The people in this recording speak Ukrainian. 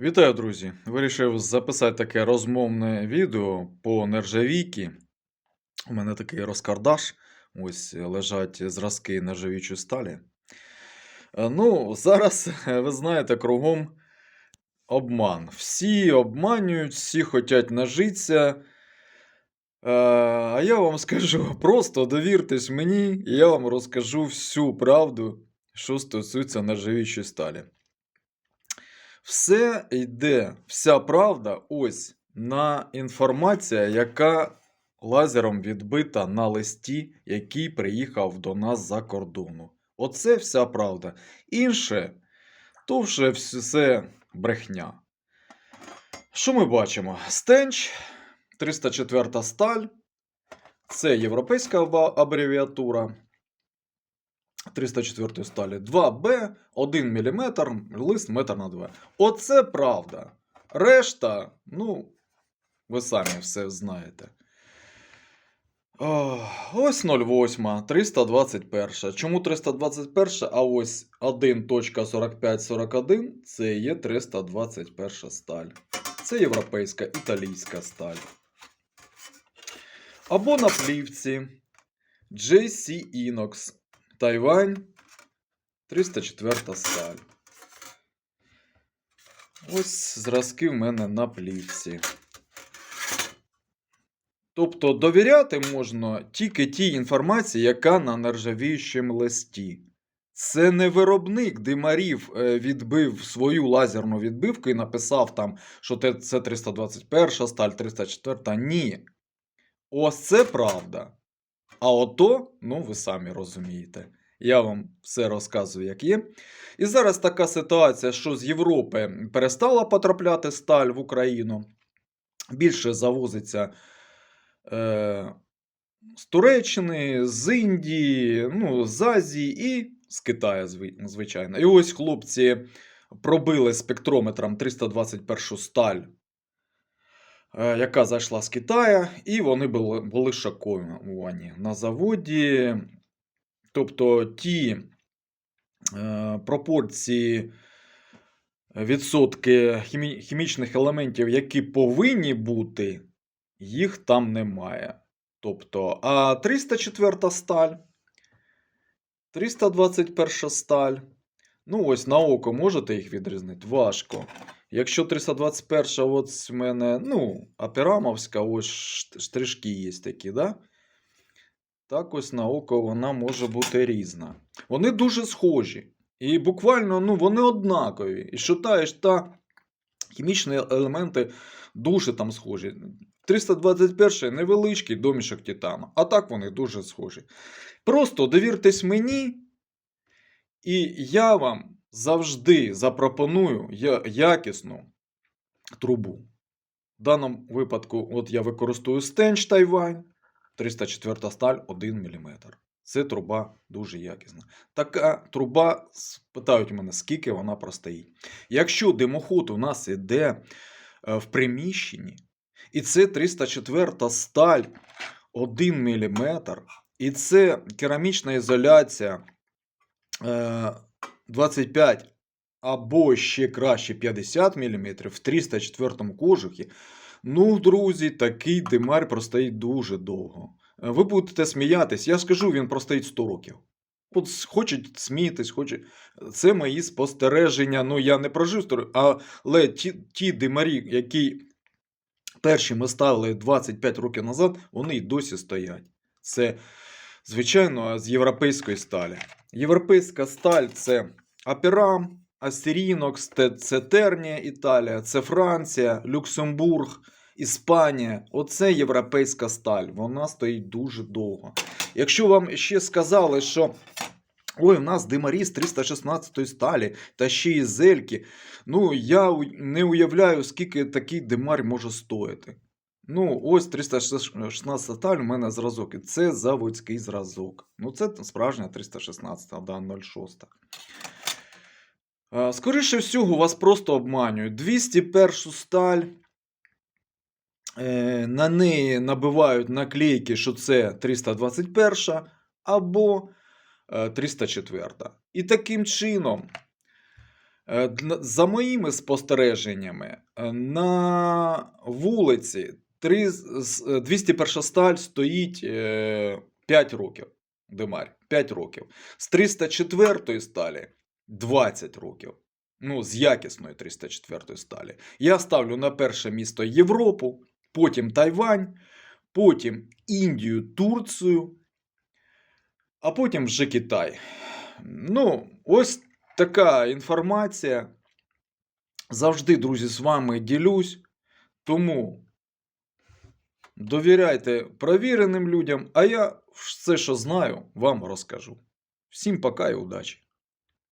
Вітаю, друзі! Вирішив записати таке розмовне відео по нержавійки. У мене такий розкардаш. Ось лежать зразки нержавічої сталі. Е, Ну, зараз, ви знаєте, кругом обман. Всі обманюють, всі хочуть нажитися. Е, А я вам скажу, просто довіртесь мені, і я вам розкажу всю правду, що стосується нержавічої сталі. Все йде, вся правда ось на інформація, яка лазером відбита на листі, який приїхав до нас за кордону. Оце вся правда. Інше, то вже все брехня. Що ми бачимо? Стенч, 304 сталь. Це європейська абревіатура. 304 сталі 2Б, 1 мм, лист метр на 2. Оце правда. Решта, ну, ви самі все знаєте. Ось 08, 321. Чому 321? А ось 1.4541 це є 321 сталь. Це європейська італійська сталь. Або на плівці JC Inox Тайвань 304 сталь. Ось зразки в мене на плівці. Тобто довіряти можна тільки тій інформації, яка на нержавіючому листі. Це не виробник димарів е, відбив свою лазерну відбивку і написав там, що це 321 сталь, 304. Ні. Ось це правда. А ото, ну ви самі розумієте. Я вам все розказую, як є. І зараз така ситуація, що з Європи перестала потрапляти сталь в Україну. Більше завозиться е, з Туреччини, з Індії, ну, з Азії і з Китаю, звичайно. І ось хлопці пробили спектрометром 321 сталь, яка зайшла з Китаю, і вони були, були шоковані на заводі. Тобто ті е, пропорції, відсотки хімі, хімічних елементів, які повинні бути, їх там немає. Тобто, а 304 сталь, 321 сталь. Ну, ось на око можете їх відрізнити? Важко. Якщо 321 от в мене, ну, аперамовська, ось штришки є такі, да? Так ось на око вона може бути різна. Вони дуже схожі. І буквально ну, вони однакові. І що та, хімічні елементи дуже там схожі. 321 невеличкий домішок титану, а так вони дуже схожі. Просто довіртесь мені, і я вам завжди запропоную якісну трубу. В даному випадку, от я використовую стенч Тайвань. 304 сталь 1 мм. Це труба дуже якісна. Така труба, питають мене, скільки вона простоїть. Якщо димоход у нас іде е, в приміщенні, і це 304 сталь 1 мм, і це керамічна ізоляція е, 25 або ще краще 50 мм в 304 кожухі, Ну, друзі, такий димар простоїть дуже довго. Е, Ви будете сміятись, я скажу, він простоїть 100 років. От хочуть сміятись, хочуть. Це мої спостереження. Ну, я не прожив 100 років, але ті, ті димарі, які перші ми ставили 25 років назад, вони й досі стоять. Це, звичайно, з європейської сталі. Європейська сталь це Аперам, Астерінокс, це- Тернія, Італія, це Франція, Люксембург, Іспанія. Оце європейська сталь. Вона стоїть дуже довго. Якщо вам ще сказали, що ой, у нас димарі з 316 сталі та ще й зельки, ну я не уявляю, скільки такий димар може стоїти. Ну, ось 316 сталь у мене зразок. І це заводський зразок. Ну, це справжня 316, да, 06. Е, Скоріше всього, вас просто обманюють. 201 сталь. е, На неї набивають наклейки, що це 321 або е, 304. І таким чином Е, За моїми спостереженнями, е, на вулиці три з- з- е, 201 сталь стоїть е, 5 років. Димар, 5 років. З 304 сталі 20 років. Ну, з якісної 304 сталі. Я ставлю на перше місто Європу, потім Тайвань, потім Індію, Турцію, а потім вже Китай. Ну, ось така інформація. Завжди, друзі, з вами ділюсь. Тому довіряйте провіреним людям, а я все, що знаю, вам розкажу. Всім пока і удачі!